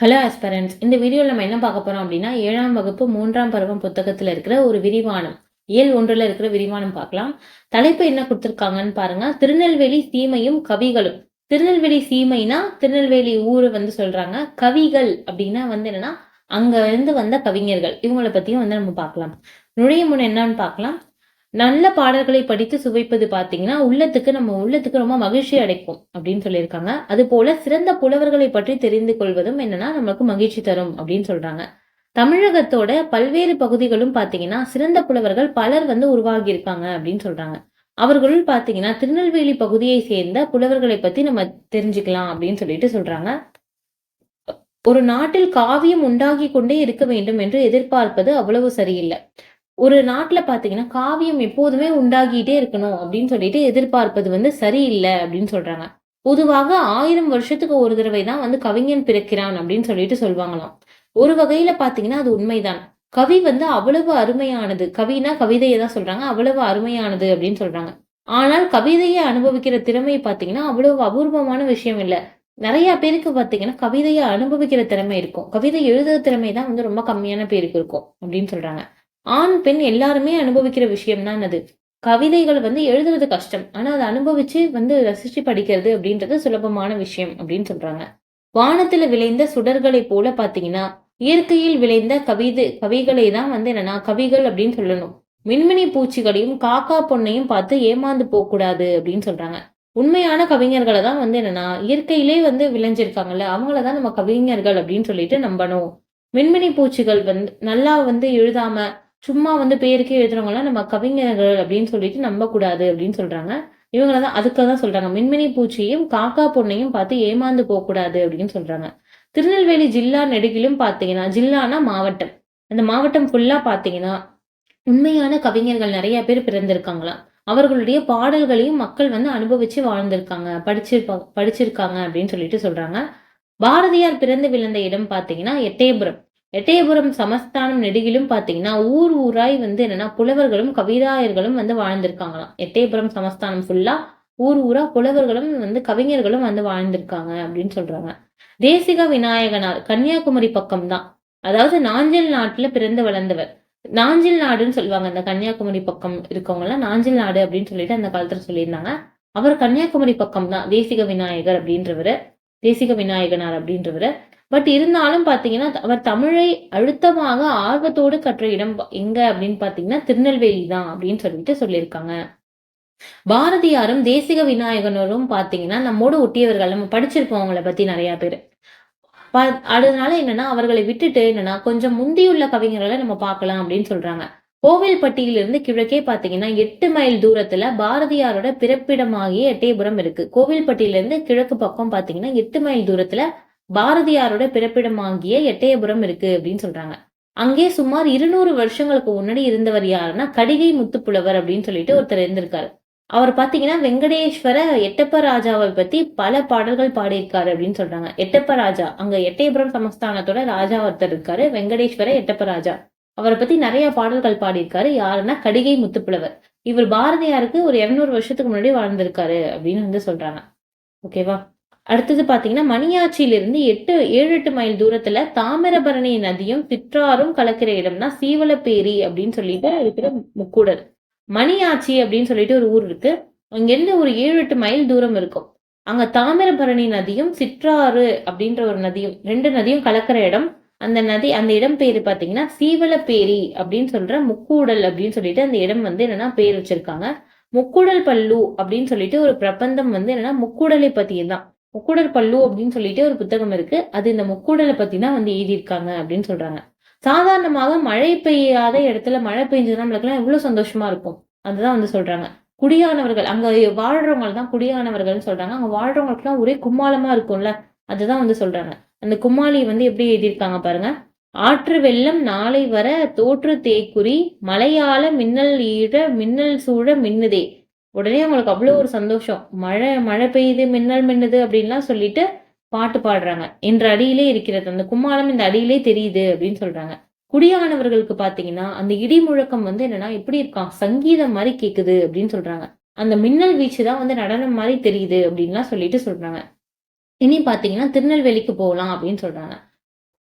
Hello ஆஸ்பரன்ஸ் இந்த வீடியோவில் நம்ம என்ன பார்க்க போகிறோம் அப்படின்னா ஏழாம் வகுப்பு மூன்றாம் பருவம் புத்தகத்தில் இருக்கிற ஒரு விரிவானம். இயல் ஒன்றில் இருக்கிற விரிவானம் பார்க்கலாம். தலைப்பு என்ன கொடுத்துருக்காங்கன்னு பாருங்க. திருநெல்வேலி சீமையும் கவிகளும். திருநெல்வேலி சீமைனா திருநெல்வேலி ஊரை வந்து சொல்றாங்க. கவிகள் அப்படின்னா வந்து என்னன்னா அங்கேருந்து வந்த கவிஞர்கள். இவங்களை பற்றியும் வந்து நம்ம பார்க்கலாம். நுழைய முன் என்னன்னு பார்க்கலாம். நல்ல பாடல்களை படித்து சுவைப்பது பார்த்தீங்கன்னா உள்ளத்துக்கு நம்ம உள்ளத்துக்கு ரொம்ப மகிழ்ச்சி அடைக்கும் அப்படின்னு சொல்லியிருக்காங்க. அது போல சிறந்த புலவர்களை பற்றி தெரிந்து கொள்வதும் என்னன்னா நம்மளுக்கு மகிழ்ச்சி தரும் அப்படின்னு சொல்றாங்க. தமிழகத்தோட பல்வேறு பகுதிகளும் பார்த்தீங்கன்னா சிறந்த புலவர்கள் பலர் வந்து உருவாகி இருக்காங்க அப்படின்னு சொல்றாங்க. அவர்களுள் பார்த்தீங்கன்னா திருநெல்வேலி பகுதியை சேர்ந்த புலவர்களை பத்தி நம்ம தெரிஞ்சுக்கலாம் அப்படின்னு சொல்லிட்டு சொல்றாங்க. ஒரு நாட்டில் காவியம் உண்டாகி கொண்டே இருக்க வேண்டும் என்று எதிர்பார்ப்பது அவ்வளவு சரியில்லை. ஒரு நாட்டில் பார்த்தீங்கன்னா காவியம் எப்போதுமே உண்டாகிட்டே இருக்கணும் அப்படின்னு சொல்லிட்டு எதிர்பார்ப்பது வந்து சரியில்லை அப்படின்னு சொல்றாங்க. பொதுவாக ஆயிரம் வருஷத்துக்கு ஒரு தடவை தான் வந்து கவிஞன் பிறக்கிறான் அப்படின்னு சொல்லிட்டு சொல்லுவாங்களாம் ஒரு வகையில பாத்தீங்கன்னா அது உண்மைதான். கவி வந்து அவ்வளவு அருமையானது. கவினா கவிதையை தான் சொல்றாங்க. அவ்வளவு அருமையானது அப்படின்னு சொல்றாங்க. ஆனால் கவிதையை அனுபவிக்கிற திறமை பாத்தீங்கன்னா அவ்வளவு அபூர்வமான விஷயம் இல்லை. நிறைய பேருக்கு பாத்தீங்கன்னா கவிதையை அனுபவிக்கிற திறமை இருக்கும். கவிதை எழுதுற திறமை தான் வந்து ரொம்ப கம்மியான பேருக்கு இருக்கும் அப்படின்னு சொல்றாங்க. ஆண் பெண் எல்லாருமே அனுபவிக்கிற விஷயம் தான் அது. கவிதைகள் வந்து எழுதுறது கஷ்டம். ஆனா அதை அனுபவிச்சு வந்து ரசிச்சு படிக்கிறது அப்படின்றது சுலபமான விஷயம் அப்படின்னு சொல்றாங்க. வானத்துல விளைந்த சுடர்களை போல பாத்தீங்கன்னா இயற்கையில் விளைந்த கவிதை கவிகளை தான் வந்து என்னன்னா கவிகள் அப்படின்னு சொல்லணும். மின்மினி பூச்சிகளையும் காக்கா பொண்ணையும் பார்த்து ஏமாந்து போகக்கூடாது அப்படின்னு சொல்றாங்க. உண்மையான கவிஞர்களை தான் வந்து என்னன்னா இயற்கையிலே வந்து விளைஞ்சிருக்காங்கல்ல அவங்கள தான் நம்ம கவிஞர்கள் அப்படின்னு சொல்லிட்டு நம்பணும். மின்மினி பூச்சிகள் வந்து நல்லா வந்து எழுதாம சும்மா வந்து பேருக்கே எழுதுறவங்களாம் நம்ம கவிஞர்கள் அப்படின்னு சொல்லிட்டு நம்பக்கூடாது அப்படின்னு சொல்றாங்க. இவங்கள தான் அதுக்காக தான் சொல்றாங்க. மின்மினி பூச்சியையும் காக்கா பொண்ணையும் பார்த்து ஏமாந்து போகக்கூடாது அப்படின்னு சொல்றாங்க. திருநெல்வேலி ஜில்லா நெடுகிலும் பார்த்தீங்கன்னா ஜில்லானா மாவட்டம். அந்த மாவட்டம் ஃபுல்லா பார்த்தீங்கன்னா உண்மையான கவிஞர்கள் நிறைய பேர் பிறந்திருக்காங்களாம் அவர்களுடைய பாடல்களையும் மக்கள் வந்து அனுபவிச்சு வாழ்ந்திருக்காங்க படிச்சிருப்பா படிச்சிருக்காங்க அப்படின்னு சொல்லிட்டு சொல்றாங்க. பாரதியார் பிறந்து விழுந்த இடம் பார்த்தீங்கன்னா எட்டயபுரம். எட்டயபுரம் சமஸ்தானம் நெடுகிலும் பார்த்தீங்கன்னா ஊர் ஊராய் வந்து என்னன்னா புலவர்களும் கவிதாயர்களும் வந்து வாழ்ந்திருக்காங்களாம். எட்டயபுரம் சமஸ்தானம் ஃபுல்லா ஊர் ஊரா புலவர்களும் வந்து கவிஞர்களும் வந்து வாழ்ந்திருக்காங்க அப்படின்னு சொல்றாங்க. தேசிக விநாயகனார் கன்னியாகுமரி பக்கம் தான் அதாவது நாஞ்சில் நாட்டுல பிறந்து வளர்ந்தவர். நாஞ்சில் நாடுன்னு சொல்லுவாங்க. அந்த கன்னியாகுமரி பக்கம் இருக்கவங்க எல்லாம் நாஞ்சில் நாடு அப்படின்னு சொல்லிட்டு அந்த காலத்துல சொல்லியிருந்தாங்க. அவர் கன்னியாகுமரி பக்கம் தான் தேசிக விநாயகர் அப்படின்றவர் தேசிக விநாயகனார் அப்படின்றவர். பட் இருந்தாலும் பார்த்தீங்கன்னா அவர் தமிழை அழுத்தமாக ஆர்வத்தோடு கற்ற இடம் எங்க அப்படின்னு பார்த்தீங்கன்னா திருநெல்வேலி தான் அப்படின்னு சொல்லிட்டு சொல்லியிருக்காங்க. பாரதியாரும் தேசிக விநாயகனரும் பார்த்தீங்கன்னா நம்மோடு ஒட்டியவர்கள். நம்ம படிச்சிருப்போம் அவங்கள பத்தி நிறைய பேர். அதனால என்னன்னா அவர்களை விட்டுட்டு என்னன்னா கொஞ்சம் முந்தியுள்ள கவிஞர்களை நம்ம பார்க்கலாம் அப்படின்னு சொல்றாங்க. கோவில்பட்டியிலிருந்து கிழக்கே பாத்தீங்கன்னா எட்டு மைல் தூரத்துல பாரதியாரோட பிறப்பிடமாகிய எட்டயபுரம் இருக்கு. கோவில்பட்டியிலிருந்து கிழக்கு பக்கம் பாத்தீங்கன்னா எட்டு மைல் தூரத்துல பாரதியாரோட பிறப்பிடமாகிய எட்டயபுரம் இருக்கு அப்படின்னு சொல்றாங்க. அங்கே சுமார் இருநூறு வருஷங்களுக்கு முன்னாடி இருந்தவர் யாருன்னா கடிகை முத்துப்புலவர் அப்படின்னு சொல்லிட்டு ஒருத்தர் இருந்திருக்காரு. அவர் பாத்தீங்கன்னா வெங்கடேஸ்வர எட்டப்ப ராஜாவை பத்தி பல பாடல்கள் பாடியிருக்காரு அப்படின்னு சொல்றாங்க. எட்டப்ப ராஜா அங்க எட்டயபுரம் சமஸ்தானத்தோட ராஜா ஒருத்தர் இருக்காரு வெங்கடேஸ்வர எட்டப்ப ராஜா. அவரை பத்தி நிறைய பாடல்கள் பாடியிருக்காரு. யாருன்னா கடிகை முத்துப்புலவர். இவர் பாரதியாருக்கு ஒரு இருநூறு வருஷத்துக்கு முன்னாடி வாழ்ந்திருக்காரு அப்படின்னு வந்து சொல்றாங்க. ஓகேவா? அடுத்தது பார்த்தீங்கன்னா மணியாச்சியிலிருந்து எட்டு ஏழு எட்டு மைல் தூரத்தில் தாமிரபரணி நதியும் சிற்றாரும் கலக்கிற இடம்னா சீவலப்பேரி அப்படின்னு சொல்லிட்டு இருக்கிற முக்கூடல் மணியாச்சி அப்படின்னு சொல்லிட்டு ஒரு ஊர் இருக்கு. அங்கிருந்து ஒரு ஏழு எட்டு மைல் தூரம் இருக்கும். அங்க தாமிரபரணி நதியும் சிற்றாறு அப்படின்ற ஒரு நதியும் ரெண்டு நதியும் கலக்கிற இடம். அந்த நதி அந்த இடம் பேரு பாத்தீங்கன்னா சீவலப்பேரி அப்படின்னு சொல்ற முக்கூடல் அப்படின்னு சொல்லிட்டு அந்த இடம் வந்து என்னன்னா பேர் வச்சிருக்காங்க. முக்கூடல் பல்லு அப்படின்னு சொல்லிட்டு ஒரு பிரபந்தம் வந்து என்னன்னா முக்கூடலை பத்தியும் தான் முக்கூடல் பல்லு அப்படின்னு சொல்லிட்டு ஒரு புத்தகம் இருக்கு. அது இந்த முக்கூடலை பத்தி தான் வந்து எழுதியிருக்காங்க அப்படின்னு சொல்றாங்க. சாதாரணமாக மழை பெய்யாத இடத்துல மழை பெஞ்சதுன்னா நம்மளுக்குலாம் எவ்வளவு சந்தோஷமா இருக்கும். அதுதான் வந்து சொல்றாங்க. குடியானவர்கள் அங்க வாழ்றவங்க தான் குடியானவர்கள்னு சொல்றாங்க. அங்க வாழ்றவங்களுக்குலாம் ஒரே கும்மாளமா இருக்கும்ல. அதுதான் வந்து சொல்றாங்க. அந்த கும்மாளி வந்து எப்படி எழுதியிருக்காங்க பாருங்க. ஆற்று வெள்ளம் நாளை வர தோற்று தேக்குறி மலையால மின்னல் ஈழ மின்னல் சூழ மின்னுதே. உடனே அவங்களுக்கு அவ்வளோ ஒரு சந்தோஷம். மழை மழை பெய்யுது மின்னல் மின்னுது அப்படின்லாம் சொல்லிட்டு பாட்டு பாடுறாங்க. என்ற அடியிலே இருக்கிறது அந்த கும்மாளம் இந்த அடியிலே தெரியுது அப்படின்னு சொல்றாங்க. குடியானவர்களுக்கு பாத்தீங்கன்னா அந்த இடி முழக்கம் வந்து என்னன்னா எப்படி இருக்கான் சங்கீதம் மாதிரி கேக்குது அப்படின்னு சொல்றாங்க. அந்த மின்னல் வீச்சு தான் வந்து நடனம் மாதிரி தெரியுது அப்படின்லாம் சொல்லிட்டு சொல்றாங்க. இனி பாத்தீங்கன்னா திருநெல்வேலிக்கு போகலாம் அப்படின்னு சொல்றாங்க.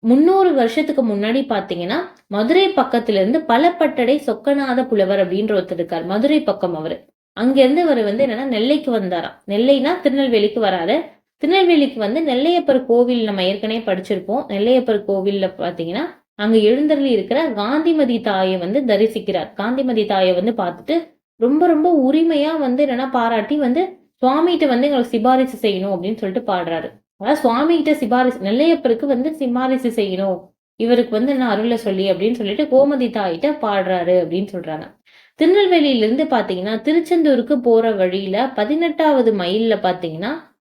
முன்னூறு வருஷத்துக்கு முன்னாடி பாத்தீங்கன்னா மதுரை பக்கத்துல இருந்து பலப்பட்டடை சொக்கநாத புலவர் அப்படின்ற ஒருத்தர் இருக்கார். மதுரை பக்கம் அவரு. அங்கேருந்து அவர் வந்து என்னன்னா நெல்லைக்கு வந்தாராம். நெல்லைனா திருநெல்வேலிக்கு வராரு. திருநெல்வேலிக்கு வந்து நெல்லையப்பர் கோவில் நம்ம ஏற்கனவே படிச்சிருப்போம். நெல்லையப்பர் கோவிலில் பார்த்தீங்கன்னா அங்கே எழுந்தருளி இருக்கிற காந்திமதி தாயை வந்து தரிசிக்கிறார். காந்திமதி தாயை வந்து பார்த்துட்டு ரொம்ப ரொம்ப உரிமையாக வந்து என்னென்னா பாராட்டி வந்து சுவாமிகிட்ட வந்து எங்களுக்கு சிபாரிசு செய்யணும் அப்படின்னு சொல்லிட்டு பாடுறாரு. அதாவது சுவாமிகிட்ட சிபாரிசு நெல்லையப்பருக்கு வந்து சிபாரிசு செய்யணும். இவருக்கு வந்து என்ன அருளை சொல்லி அப்படின்னு சொல்லிட்டு கோமதி தாயிட்ட பாடுறாரு அப்படின்னு சொல்றாங்க. திருநெல்வேலியிலேருந்து பார்த்தீங்கன்னா திருச்செந்தூருக்கு போகிற வழியில் பதினெட்டாவது மைலில் பார்த்தீங்கன்னா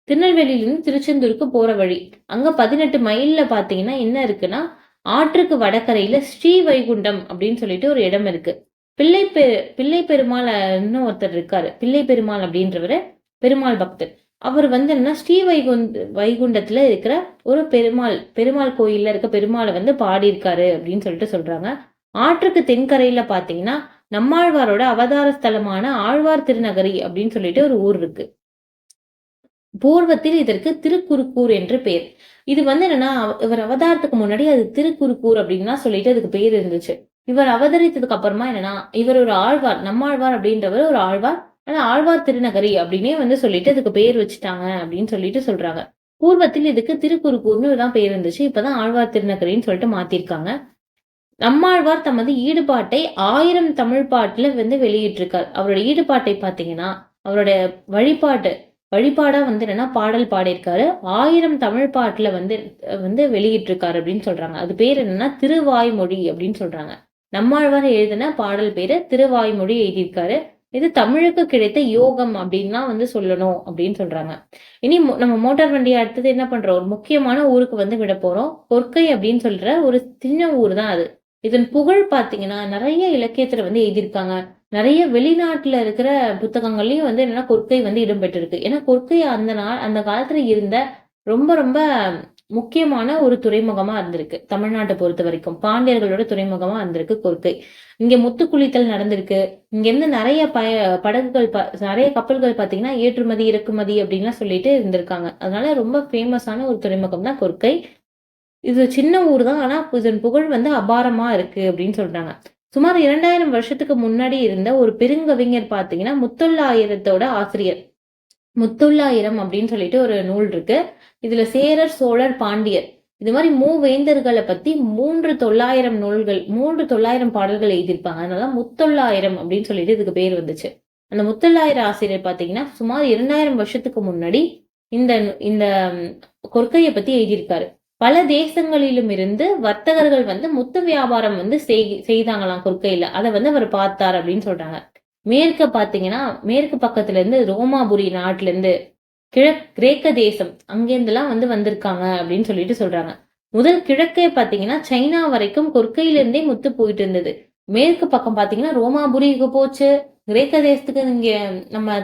திருநெல்வேலியில இருந்து திருச்செந்தூருக்கு போகிற வழி. அங்கே பதினெட்டு மைலில் பார்த்தீங்கன்னா என்ன இருக்குன்னா ஆற்றுக்கு வடக்கரையில் ஸ்ரீ வைகுண்டம் அப்படின்னு சொல்லிட்டு ஒரு இடம் இருக்குது பிள்ளை பெ பிள்ளை பெருமாள் இன்னும் ஒருத்தர் இருக்காரு. பிள்ளை பெருமாள் அப்படின்றவர் பெருமாள் பக்தர். அவர் வந்து என்ன ஸ்ரீ வைகுண்ட வைகுண்டத்தில் இருக்கிற ஒரு பெருமாள் பெருமாள் கோயிலில் இருக்க பெருமாளை வந்து பாடியிருக்காரு அப்படின்னு சொல்லிட்டு சொல்கிறாங்க ஆற்றுக்கு தென்கரையில் பார்த்தீங்கன்னா நம்மாழ்வாரோட அவதார ஸ்தலமான ஆழ்வார் திருநகரி அப்படின்னு சொல்லிட்டு ஒரு ஊர் இருக்கு. பூர்வத்தில் இதற்கு திருக்குறுக்கூர் என்று பெயர் இது வந்து என்னன்னா இவர் அவதாரத்துக்கு முன்னாடி அது திருக்குறுக்கூர் அப்படின்னு சொல்லிட்டு அதுக்கு பேர் இருந்துச்சு. இவர் அவதரித்ததுக்கு அப்புறமா என்னன்னா இவர் ஒரு ஆழ்வார் நம்மாழ்வார் அப்படின்றவர் ஒரு ஆழ்வார் ஆனா ஆழ்வார் திருநகரி அப்படின்னே வந்து சொல்லிட்டு அதுக்கு பேர் வச்சுட்டாங்க அப்படின்னு சொல்லிட்டு சொல்றாங்க. பூர்வத்தில் இதுக்கு திருக்குறுக்கூர்னு தான் பேர் இருந்துச்சு. இப்பதான் ஆழ்வார் திருநகரின்னு சொல்லிட்டு மாத்திருக்காங்க. நம்மாழ்வார் தமது ஈடுபாட்டை ஆயிரம் தமிழ் பாட்டில் வந்து வெளியிட்டிருக்கார். அவரோட ஈடுபாட்டை பார்த்தீங்கன்னா அவரோட வழிபாட்டு வழிபாடா வந்து என்னன்னா பாடல் பாடியிருக்காரு. ஆயிரம் தமிழ் பாட்டுல வந்து வந்து வெளியிட்டிருக்காரு அப்படின்னு சொல்றாங்க. அது பேர் என்னன்னா திருவாய்மொழி அப்படின்னு சொல்றாங்க. நம்மாழ்வார் எழுதின பாடல் பேரு திருவாய்மொழி எழுதியிருக்காரு. இது தமிழுக்கு கிடைத்த யோகம் அப்படின்னா வந்து சொல்லணும் அப்படின்னு சொல்றாங்க. இனி நம்ம மோட்டார் வண்டியை அடுத்தது என்ன பண்றோம்? ஒரு முக்கியமான ஊருக்கு வந்து விட போறோம். கொற்கை அப்படின்னு சொல்ற ஒரு சின்ன ஊர் தான் அது. இதன் புகழ் பார்த்தீங்கன்னா நிறைய இலக்கியத்துல வந்து எழுதியிருக்காங்க. நிறைய வெளிநாட்டுல இருக்கிற புத்தகங்கள்லயும் வந்து என்னன்னா கொற்கை வந்து இடம்பெற்றிருக்கு. ஏன்னா கொற்கை அந்த நாள் அந்த காலத்துல இருந்த ரொம்ப ரொம்ப முக்கியமான ஒரு துறைமுகமா இருந்திருக்கு. தமிழ்நாட்டை பொறுத்த வரைக்கும் பாண்டியர்களோட துறைமுகமா இருந்திருக்கு கொற்கை இங்க முத்து குளித்தல் நடந்திருக்கு. இங்க இருந்து நிறைய ப படகுகள் நிறைய கப்பல்கள் பாத்தீங்கன்னா ஏற்றுமதி இறக்குமதி அப்படின்லாம் சொல்லிட்டு இருந்திருக்காங்க. அதனால ரொம்ப ஃபேமஸான ஒரு துறைமுகம் தான் கொற்கை இது சின்ன ஊர் தான் ஆனால் இதன் புகழ் வந்து அபாரமாக இருக்குது அப்படின்னு சொல்கிறாங்க சுமார் இரண்டாயிரம் வருஷத்துக்கு முன்னாடி இருந்த ஒரு பெருங்கவிஞர் பார்த்தீங்கன்னா முத்தொள்ளாயிரத்தோட ஆசிரியர். முத்தொள்ளாயிரம் அப்படின்னு சொல்லிட்டு ஒரு நூல் இருக்கு. இதுல சேரர் சோழர் பாண்டியர். இது மாதிரி மூவேந்தர்களை பத்தி மூன்று தொள்ளாயிரம் நூல்கள் மூன்று தொள்ளாயிரம் பாடல்கள் எழுதியிருப்பாங்க. அதனால முத்தொள்ளாயிரம் அப்படின்னு சொல்லிட்டு இதுக்கு பேர் வந்துச்சு. அந்த முத்தொள்ளாயிரம் ஆசிரியர் பாத்தீங்கன்னா சுமார் இரண்டாயிரம் வருஷத்துக்கு முன்னாடி இந்த இந்த கொற்கையை பத்தி எழுதியிருக்காரு. பல தேசங்களிலும் இருந்து வர்த்தகர்கள் வந்து முத்து வியாபாரம் வந்து செய்தாங்களாம் கொற்கையில அதை வந்து அவர் பார்த்தார் அப்படின்னு சொல்றாங்க. மேற்க பாத்தீங்கன்னா மேற்கு பக்கத்துல இருந்து ரோமாபுரி நாட்டுல இருந்து கிழக் கிரேக்க தேசம் அங்கேருந்துலாம் வந்து வந்திருக்காங்க அப்படின்னு சொல்லிட்டு சொல்றாங்க. முதல் கிழக்கே பாத்தீங்கன்னா சைனா வரைக்கும் கொற்கையிலிருந்தே முத்து போயிட்டு இருந்தது. மேற்கு பக்கம் பாத்தீங்கன்னா ரோமாபுரிக்கு போச்சு. கிரேக்க தேசத்துக்கு இங்க நம்ம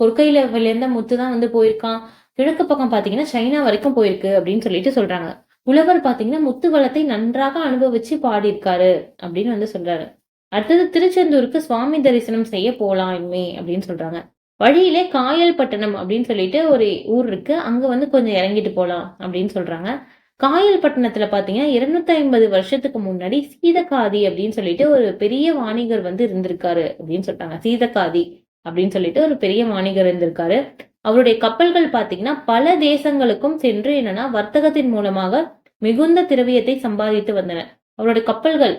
கொற்கையில இருந்த முத்து தான் வந்து போயிருக்கான். கிழக்கு பக்கம் பார்த்தீங்கன்னா சைனா வரைக்கும் போயிருக்கு அப்படின்னு சொல்லிட்டு சொல்றாங்க. புலவர் பார்த்தீங்கன்னா முத்து வளத்தை நன்றாக அனுபவிச்சு பாடியிருக்காரு அப்படின்னு வந்து சொல்றாரு. அடுத்தது திருச்செந்தூருக்கு சுவாமி தரிசனம் செய்ய போலாம் இனிமே அப்படின்னு சொல்றாங்க. வழியிலே காயல் பட்டணம் அப்படின்னு சொல்லிட்டு ஒரு ஊர் இருக்கு. அங்க வந்து கொஞ்சம் இறங்கிட்டு போலாம் அப்படின்னு சொல்றாங்க. காயல் பட்டணத்துல பாத்தீங்கன்னா இருநூத்தி ஐம்பது வருஷத்துக்கு முன்னாடி சீதக்காதி அப்படின்னு சொல்லிட்டு ஒரு பெரிய வாணிகர் வந்து இருந்திருக்காரு அப்படின்னு சொல்றாங்க. சீதக்காதி அப்படின்னு சொல்லிட்டு ஒரு பெரிய வாணிகர் இருந்திருக்காரு. அவருடைய கப்பல்கள் பார்த்தீங்கன்னா பல தேசங்களுக்கும் சென்று என்னன்னா வர்த்தகத்தின் மூலமாக மிகுந்த திரவியத்தை சம்பாதித்து வந்தன. அவருடைய கப்பல்கள்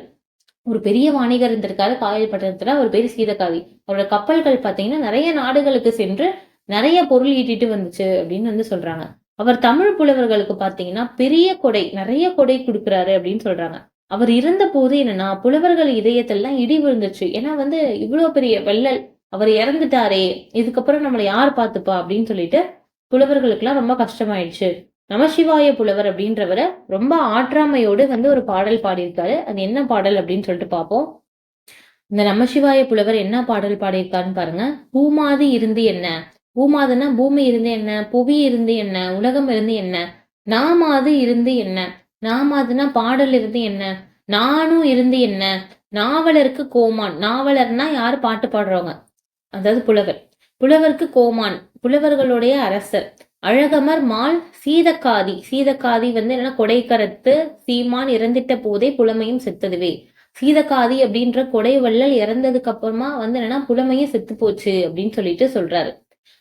ஒரு பெரிய வாணிகர் இருந்திருக்காரு காயல்பட்டினத்துல ஒரு பெரிய சீதக்காவி. அவரோட கப்பல்கள் பாத்தீங்கன்னா நிறைய நாடுகளுக்கு சென்று நிறைய பொருள் ஈட்டிட்டு வந்துச்சு அப்படின்னு வந்து சொல்றாங்க. அவர் தமிழ் புலவர்களுக்கு பாத்தீங்கன்னா பெரிய கொடை நிறைய கொடை கொடுக்குறாரு அப்படின்னு சொல்றாங்க. அவர் இருந்த போது என்னன்னா புலவர்கள் இதயத்தெல்லாம் இடி விழுந்துச்சு ஏன்னா வந்து இவ்வளவு பெரிய வெள்ளல் அவர் இறந்துட்டாரே இதுக்கப்புறம் நம்மளை யார் பார்த்துப்பா அப்படின்னு சொல்லிட்டு புலவர்களுக்கெல்லாம் ரொம்ப கஷ்டமாயிடுச்சு. நமசிவாய புலவர் அப்படின்றவரை ரொம்ப ஆற்றாமையோடு வந்து ஒரு பாடல் பாடியிருக்காரு. அது என்ன பாடல் அப்படின்னு சொல்லிட்டு பார்ப்போம். இந்த நமசிவாய புலவர் என்ன பாடல் பாடியிருக்காருன்னு பாருங்க. பூமாதி இருந்து என்ன? பூமாதுன்னா பூமி இருந்து என்ன? புவி இருந்து என்ன? உலகம் இருந்து என்ன? நாமாது இருந்து என்ன? நாமாதுன்னா பாடல் இருந்து என்ன? நானும் இருந்து என்ன? நாவலருக்கு கோமான். நாவலர்னா யாரு பாட்டு பாடுறவங்க? அதாவது புலவர். புலவருக்கு கோமான் புலவர்களுடைய அரசர். அழகமர் மால் சீதக்காதி. சீதக்காதி வந்து என்னன்னா கொடைக்கரத்து சீமான் இறந்திட்ட போதே புலமையும் செத்ததுவே. சீதக்காதி அப்படின்ற கொடை வள்ளல் இறந்ததுக்கு அப்புறமா வந்து என்னன்னா புலமையும் செத்து போச்சு அப்படின்னு சொல்லிட்டு சொல்றாரு.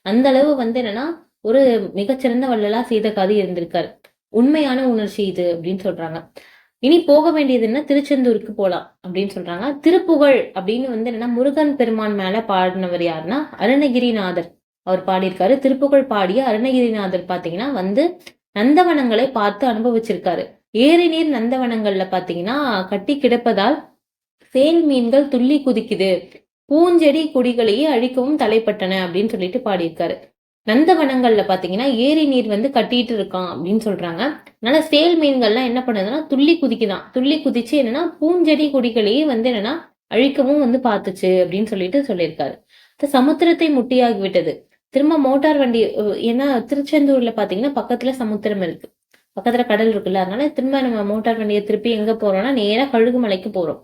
அந்த அளவு வந்து என்னன்னா ஒரு மிகச்சிறந்த வள்ளலா சீதக்காதி இருந்திருக்காரு. உண்மையான உணர்ச்சி இது அப்படின்னு சொல்றாங்க. இனி போக வேண்டியது என்ன? திருச்செந்தூருக்கு போலாம் அப்படின்னு சொல்றாங்க. திருப்புகழ் அப்படின்னு வந்து என்னன்னா முருகன் பெருமான் மேல பாடினவர் யாருன்னா அருணகிரிநாதர். அவர் பாடியிருக்காரு. திருப்புகழ் பாடிய அருணகிரிநாதர் பாத்தீங்கன்னா வந்து நந்தவனங்களை பார்த்து அனுபவிச்சிருக்காரு. ஏரி நீர் நந்தவனங்கள்ல பாத்தீங்கன்னா கட்டி கிடப்பதால் சேல் மீன்கள் துள்ளி குதிக்குது. பூஞ்செடி கொடிகளையே அழிக்கவும் தலைப்பட்டன அப்படின்னு சொல்லிட்டு பாடியிருக்காரு. நந்தவனங்கள்ல பாத்தீங்கன்னா ஏரி நீர் வந்து கட்டிட்டு இருக்கான் அப்படின்னு சொல்றாங்க. அதனால சேல் மீன்கள்லாம் என்ன பண்ணுதுன்னா துள்ளி குதிக்குதான். துள்ளி குதிச்சு என்னன்னா பூஞ்செடி கொடிகளையே வந்து என்னன்னா அழிக்கவும் வந்து பார்த்துச்சு அப்படின்னு சொல்லிட்டு சொல்லியிருக்காரு. சமுத்திரத்தை முட்டியாகி விட்டது திரும்ப மோட்டார் வண்டி ஏன்னா திருச்செந்தூர்ல பாத்தீங்கன்னா பக்கத்துல சமுத்திரம் இருக்கு. பக்கத்துல கடல் இருக்குல்ல அதனால திரும்ப நம்ம மோட்டார் வண்டியை திருப்பி எங்க போறோம்னா நேரா கழுகுமலைக்கு போறோம்.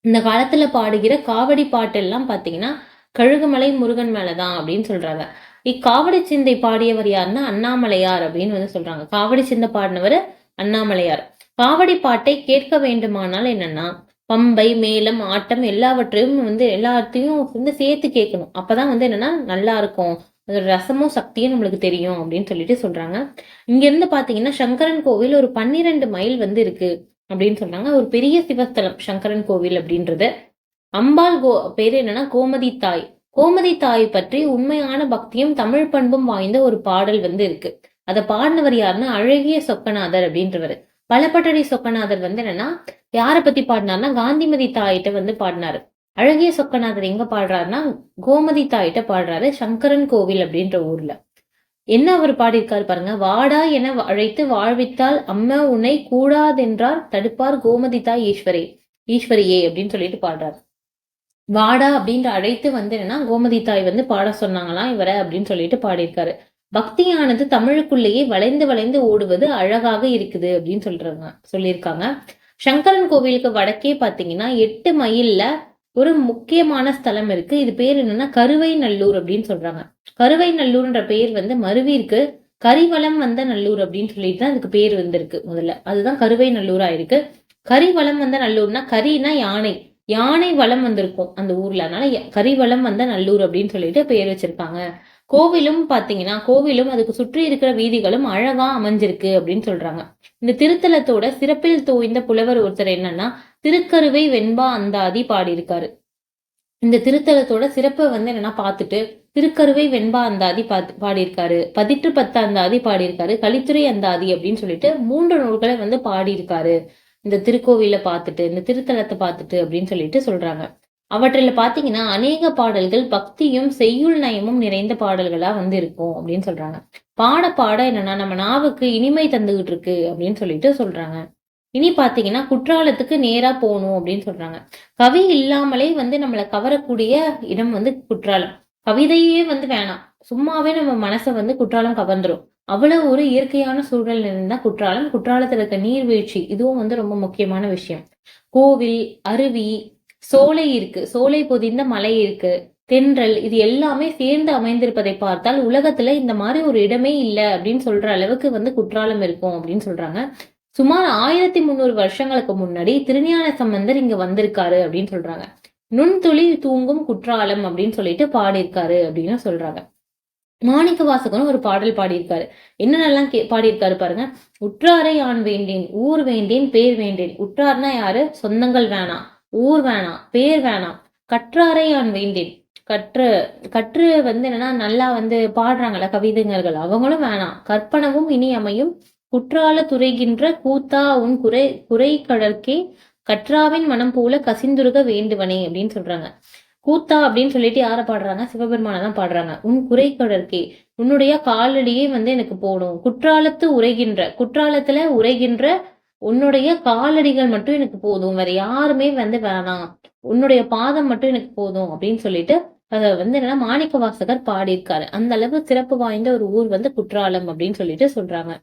இந்த காலத்துல பாடுகிற காவடி பாட்டெல்லாம் பாத்தீங்கன்னா கழுகுமலை முருகன் மேலதான் அப்படின்னு சொல்றாங்க. இக்காவடி சிந்தை பாடியவர் யாருன்னா அண்ணாமலையார் அப்படின்னு வந்து சொல்றாங்க. காவடி சிந்தை பாடினவர் அண்ணாமலையார். காவடி பாட்டை கேட்க வேண்டுமானால் என்னன்னா பம்பை மேலம் ஆட்டம் எல்லாவற்றையும் வந்து எல்லாத்தையும் வந்து சேர்த்து கேட்கணும். அப்பதான் வந்து என்னன்னா நல்லா இருக்கும். அதோட ரசமும் சக்தியும் நம்மளுக்கு தெரியும் அப்படின்னு சொல்லிட்டு சொல்றாங்க. இங்க இருந்து பாத்தீங்கன்னா சங்கரன் கோவில் ஒரு பன்னிரெண்டு மைல் வந்து இருக்கு அப்படின்னு சொல்றாங்க. ஒரு பெரிய சிவஸ்தலம் சங்கரன் கோவில் அப்படின்றது. அம்பாள் கோ பேரு என்னன்னா கோமதி தாய். கோமதி தாய் பற்றி உண்மையான பக்தியும் தமிழ் பண்பும் வாய்ந்த ஒரு பாடல் வந்து இருக்கு. அதை பாடினவர் யாருன்னா அழகிய சொக்கநாதர் அப்படின்றவர். பலப்பட்டடி சொக்கநாதர் வந்து என்னன்னா யாரை பத்தி பாடினார்னா காந்திமதி தாயிட்ட வந்து பாடினாரு. அழகிய சொக்கநாதர் எங்க பாடுறாருன்னா கோமதி தாயிட்ட பாடுறாரு சங்கரன் கோவில் அப்படின்ற ஊர்ல. என்ன அவர் பாடியிருக்காரு பாருங்க வாடா என அழைத்து வாழ்வித்தால் அம்மா உன்னை கூடாதென்றார் தடுப்பார் கோமதி தாய் ஈஸ்வரி. ஈஸ்வரியே அப்படின்னு சொல்லிட்டு பாடுறாரு. வாடா அப்படின்ற அழைத்து வந்து என்னன்னா கோமதி தாய் வந்து பாட சொன்னாங்களாம் இவரை அப்படின்னு சொல்லிட்டு பாடியிருக்காரு. பக்தியானது தமிழுக்குள்ளேயே வளைந்து வளைந்து ஓடுவது அழகாக இருக்குது அப்படின்னு சொல்றாங்க சொல்லியிருக்காங்க. சங்கரன் கோவிலுக்கு வடக்கே பாத்தீங்கன்னா எட்டு மைல்ல ஒரு முக்கியமான ஸ்தலம் இருக்கு. இது பேர் என்னன்னா கருவை நல்லூர் அப்படின்னு சொல்றாங்க. கருவை நல்லூர்ன்ற பேர் வந்து மருவி இருக்கு. வந்த நல்லூர் அப்படின்னு சொல்லிட்டு தான் அதுக்கு பேர் வந்திருக்கு முதல்ல. அதுதான் கருவை நல்லூரா இருக்கு. கரிவளம் வந்த நல்லூர்னா கரினா யானை. யானை வளம் வந்திருக்கும் அந்த ஊர்ல. அதனால ய- கரிவலம் வந்த நல்லூர் அப்படின்னு சொல்லிட்டு பெயர் வச்சிருக்காங்க கோவிலும் பாத்தீங்கன்னா கோவிலும் அதுக்கு சுற்றி இருக்கிற வீதிகளும் அழகா அமைஞ்சிருக்கு அப்படின்னு சொல்றாங்க. இந்த திருத்தலத்தோட சிறப்பில் தோய்ந்த புலவர் ஒருத்தர் என்னன்னா திருக்கருவை வெண்பா அந்தாதி பாடியிருக்காரு. இந்த திருத்தலத்தோட சிறப்பை வந்து என்னன்னா பார்த்துட்டு திருக்கருவை வெண்பா அந்தாதி பாத்து பாடியிருக்காரு. பதிற்று பத்து அந்தாதி பாடியிருக்காரு. கலித்துறை அந்தாதி அப்படின்னு சொல்லிட்டு மூன்று நூல்களை வந்து பாடியிருக்காரு. இந்த திருக்கோவில பார்த்துட்டு இந்த திருத்தலத்தை பார்த்துட்டு அப்படின்னு சொல்லிட்டு சொல்றாங்க. அவற்றில் பாத்தீங்கன்னா அநேக பாடல்கள் பக்தியும் செய்யுள் நயமும் நிறைந்த பாடல்களா வந்து இருக்கும் அப்படின்னு சொல்றாங்க. பாட பாட என்னன்னா நம்ம நாவுக்கு இனிமை தந்துகிட்டு இருக்கு அப்படின்னு சொல்லிட்டு சொல்றாங்க. இனி பாத்தீங்கன்னா குற்றாலத்துக்கு நேரா போகணும் அப்படின்னு சொல்றாங்க. கவி இல்லாமலே வந்து நம்மளை கவரக்கூடிய இடம் வந்து குற்றாலம். கவிதையே வந்து வேணாம். சும்மாவே நம்ம மனசை வந்து குற்றாலம் கவர்ந்துரும். அவ்வளவு ஒரு இயற்கையான சூழல் இருந்தால் குற்றாலம் குற்றாலத்தில் இருக்க நீர்வீழ்ச்சி இதுவும் வந்து ரொம்ப முக்கியமான விஷயம். கோவில் அருவி சோலை இருக்கு. சோலை பொதிந்த மலை இருக்கு. தென்றல் இது எல்லாமே சேர்ந்து அமைந்திருப்பதை பார்த்தால் உலகத்துல இந்த மாதிரி ஒரு இடமே இல்லை அப்படின்னு சொல்ற அளவுக்கு வந்து குற்றாலம் இருக்கும் அப்படின்னு சொல்றாங்க. சுமார் ஆயிரத்தி முந்நூறு வருஷங்களுக்கு முன்னாடி திருஞான சம்பந்தர் இங்க வந்திருக்காரு அப்படின்னு சொல்றாங்க. நுண்துளி தூங்கும் குற்றாலம் அப்படின்னு சொல்லிட்டு பாடியிருக்காரு அப்படின்னு சொல்றாங்க. மாணிக்க வாசகனும் ஒரு பாடல் பாடியிருக்காரு. என்னென்னலாம் கே பாடியிருக்காரு பாருங்க. உற்றாரை ஆண் வேண்டேன் ஊர் வேண்டேன் பேர் வேண்டேன். உற்றார்னா யாரு? சொந்தங்கள் வேணாம் ஊர் வேணாம் பேர் வேணாம் கற்றாரை ஆண் வேண்டேன். கற்று கற்று வந்து என்னன்னா நல்லா வந்து பாடுறாங்கல்ல கவிதைஞர்கள். அவங்களும் வேணாம் கற்பனவும் இனி அமையும். குற்றால துறைகின்ற கூத்தா உன் குறை குறை கடற்கே கற்றாவின் மனம் போல கசிந்துருக வேண்டுவனே அப்படின்னு சொல்றாங்க. கூத்தா அப்படின்னு சொல்லிட்டு யார பாடுறாங்க? சிவபெருமானை தான் பாடுறாங்க. உன் குறை கடற்கே உன்னுடைய காலடியே வந்து எனக்கு போடும். குற்றாலத்து உரைகின்ற குற்றாலத்துல உரைகின்ற உன்னுடைய காலடிகள் மட்டும் எனக்கு போதும். வேற யாருமே வந்து வேணாம். உன்னுடைய பாதம் மட்டும் எனக்கு போதும் அப்படின்னு சொல்லிட்டு அதை வந்து என்னன்னா மாணிக்க வாசகர் பாடியிருக்காரு. அந்த அளவு சிறப்பு வாய்ந்த ஒரு ஊர் வந்து குற்றாலம் அப்படின்னு சொல்லிட்டு சொல்றாங்க.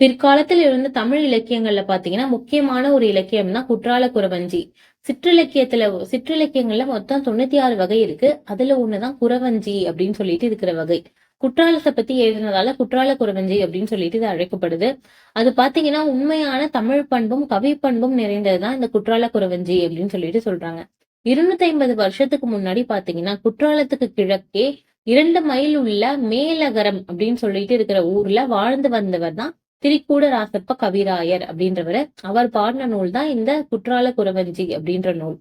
பிற்காலத்தில் இருந்த தமிழ் இலக்கியங்கள்ல பாத்தீங்கன்னா முக்கியமான ஒரு இலக்கியம்னா குற்றால குறவஞ்சி சிற்றிலக்கியத்துல சிற்றிலக்கியங்கள்ல மொத்தம் தொண்ணூத்தி ஆறு வகை இருக்கு. அதுல ஒண்ணுதான் குறவஞ்சி அப்படின்னு சொல்லிட்டு இருக்கிற வகை. குற்றாலத்தை பத்தி எழுதினதால குற்றால குறவஞ்சி அப்படின்னு சொல்லிட்டு இது அழைக்கப்படுது. அது பாத்தீங்கன்னா உண்மையான தமிழ் பண்பும் கவி பண்பும் நிறைந்ததுதான் இந்த குற்றால குறவஞ்சி அப்படின்னு சொல்லிட்டு சொல்றாங்க. இருநூத்தி ஐம்பது வருஷத்துக்கு முன்னாடி பாத்தீங்கன்னா குற்றாலத்துக்கு கிழக்கே இரண்டு மைல் உள்ள மேலகரம் அப்படின்னு சொல்லிட்டு இருக்கிற ஊர்ல வாழ்ந்து வந்தவர் தான் திரிக்கூட ராசப்ப கவிராயர் அப்படின்றவர். அவர் பாடின நூல் தான் இந்த குற்றால குறவஞ்சி அப்படின்ற நூல்.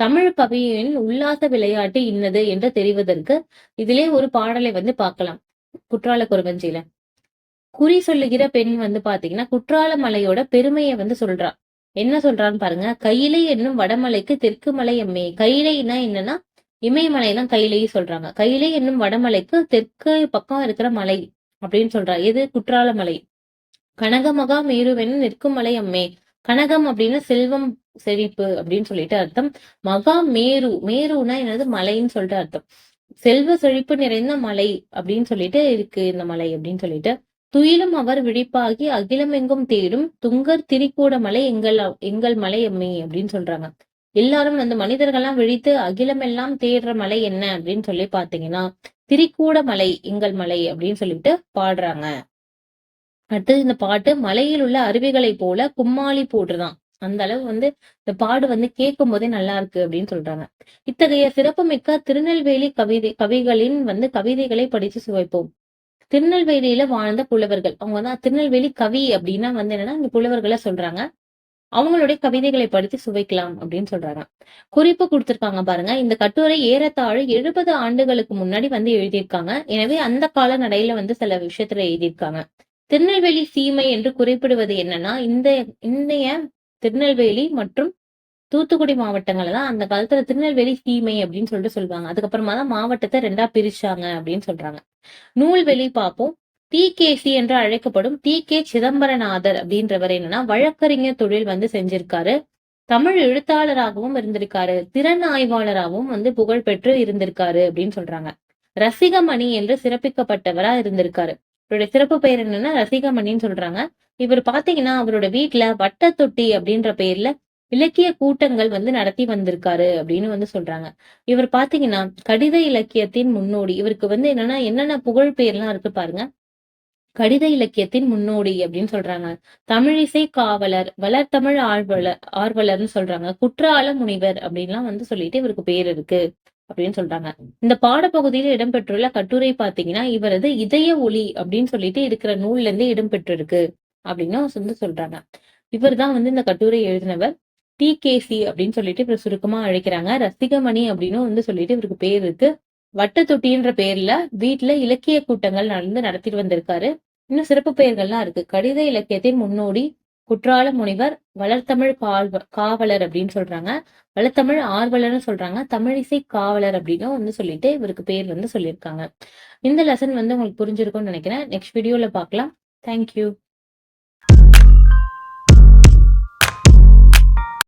தமிழ் கவியின் உல்லாச விளையாட்டு இன்னது என்று தெரிவதற்கு இதிலே ஒரு பாடலை வந்து பார்க்கலாம் குற்றால குறவஞ்சியில. குறி சொல்லுகிற பெண் வந்து பாத்தீங்கன்னா குற்றால மலையோட பெருமையை வந்து சொல்றா. என்ன சொல்றான்னு பாருங்க கையிலை என்னும் வடமலைக்கு தெற்கு மலை எம்மே கையிலைனா என்னன்னா இமயமலை தான் கையிலேயே சொல்றாங்க. கையிலை என்னும் வடமலைக்கு தெற்கு பக்கம் இருக்கிற மலை அப்படின்னு சொல்றா. எது? குற்றால மலை. கனகமகா மேருவென நிற்கும் மலை அம்மே. கனகம் அப்படின்னா செல்வம் செழிப்பு அப்படின்னு சொல்லிட்டு அர்த்தம். மகா மேரு மேருனா என்னது? மலைன்னு சொல்லிட்டு அர்த்தம். செல்வ செழிப்பு நிறைந்த மலை அப்படின்னு சொல்லிட்டு இருக்கு இந்த மலை அப்படின்னு சொல்லிட்டு. துயிலும் அவர் விழிப்பாகி அகிலமெங்கும் தேடும் துங்கர் திரிக்கூட மலை எங்கள் எங்கள் மலை அம்மே அப்படின்னு சொல்றாங்க. எல்லாரும் அந்த மனிதர்கள்லாம் விழித்து அகிலம் எல்லாம் தேடுற மலை என்ன அப்படின்னு சொல்லி பாத்தீங்கன்னா திரிக்கூட மலை எங்கள் மலை அப்படின்னு சொல்லிட்டு பாடுறாங்க. அடுத்தது இந்த பாட்டு மலையில் உள்ள அருவிகளை போல கும்மாளி போட்டுதான் அந்த அளவு வந்து இந்த பாடு வந்து கேட்கும் போதே நல்லா இருக்கு அப்படின்னு சொல்றாங்க. இத்தகைய சிறப்புமிக்க திருநெல்வேலி கவிதை கவிகளின் வந்து கவிதைகளை படித்து சுவைப்போம். திருநெல்வேலியில வாழ்ந்த புலவர்கள் அவங்க வந்து திருநெல்வேலி கவி அப்படின்னா வந்து என்னன்னா இந்த புலவர்களை சொல்றாங்க. அவங்களுடைய கவிதைகளை படித்து சுவைக்கலாம் அப்படின்னு சொல்றாங்க. குறிப்பு கொடுத்திருக்காங்க பாருங்க. இந்த கட்டுரை ஏறத்தாழ எழுபது ஆண்டுகளுக்கு முன்னாடி வந்து எழுதியிருக்காங்க. எனவே அந்த கால நடையில வந்து சில விஷயத்துல எழுதியிருக்காங்க. திருநெல்வேலி சீமை என்று குறிப்பிடுவது என்னன்னா இந்த இன்றைய திருநெல்வேலி மற்றும் தூத்துக்குடி மாவட்டங்கள் தான் அந்த காலத்துல திருநெல்வேலி சீமை அப்படின்னு சொல்லிட்டு சொல்லுவாங்க. அதுக்கப்புறமா தான் மாவட்டத்தை ரெண்டா பிரிச்சாங்க அப்படின்னு சொல்றாங்க. நூல்வெளி பார்ப்போம் டி சி என்று அழைக்கப்படும் டி கே சிதம்பரநாதர் அப்படின்றவர் என்னன்னா வழக்கறிஞர் தொழில் வந்து செஞ்சிருக்காரு. தமிழ் எழுத்தாளராகவும் இருந்திருக்காரு. திறன் ஆய்வாளராகவும் வந்து புகழ் பெற்று இருந்திருக்காரு அப்படின்னு சொல்றாங்க. ரசிகமணி என்று சிறப்பிக்கப்பட்டவரா இருந்திருக்காரு. இவருடைய சிறப்பு பெயர் என்னன்னா ரசிகமணின்னு சொல்றாங்க. இவர் பாத்தீங்கன்னா அவரோட வீட்டுல வட்ட தொட்டி அப்படின்ற பெயர்ல இலக்கிய கூட்டங்கள் வந்து நடத்தி வந்திருக்காரு அப்படின்னு வந்து சொல்றாங்க. இவர் பாத்தீங்கன்னா கடித இலக்கியத்தின் முன்னோடி. இவருக்கு வந்து என்னன்னா என்னென்ன புகழ் பெயர்லாம் இருக்கு பாருங்க. கடித இலக்கியத்தின் முன்னோடி அப்படின்னு சொல்றாங்க. தமிழிசை காவலர் வளர்த்தமிழ் ஆர்வலர் ஆர்வலர்னு சொல்றாங்க. குற்றால முனிவர் அப்படின்லாம் வந்து சொல்லிட்டு இவருக்கு பேர் இருக்கு. அப்படின்னு சொல்றாங்க. இந்த பாடப்பகுதியில இடம்பெற்றுள்ள கட்டுரை பாத்தீங்கன்னா இவரது இதய ஒளி அப்படின்னு சொல்லிட்டு இருக்கிற நூல்ல இருந்து இடம்பெற்றிருக்கு அப்படின்னு வந்து சொல்றாங்க. இவர் தான் வந்து இந்த கட்டுரை எழுதினவர். டி கேசி அப்படின்னு சொல்லிட்டு இவர் சுருக்கமா அழைக்கிறாங்க. ரசிகமணி அப்படின்னு வந்து சொல்லிட்டு இவருக்கு பேர் இருக்கு. வட்ட தொட்டின்ற பேர்ல வீட்டுல இலக்கிய கூட்டங்கள் நடந்து நடத்திட்டு வந்திருக்காரு. இன்னும் சிறப்பு பெயர்கள்லாம் இருக்கு. கடித இலக்கியத்தின் முன்னோடி குற்றால முனிவர் வளர்த்தமிழ் பால்வ காவலர் அப்படின்னு சொல்றாங்க. வளர்த்தமிழ் ஆர்வலர்னு சொல்றாங்க. தமிழிசை காவலர் அப்படின்னு வந்து சொல்லிட்டு இவருக்கு பேர் வந்து சொல்லியிருக்காங்க. இந்த லெசன் வந்து உங்களுக்கு புரிஞ்சிருக்கும்னு நினைக்கிறேன். நெக்ஸ்ட் வீடியோல பார்க்கலாம். தேங்க்யூ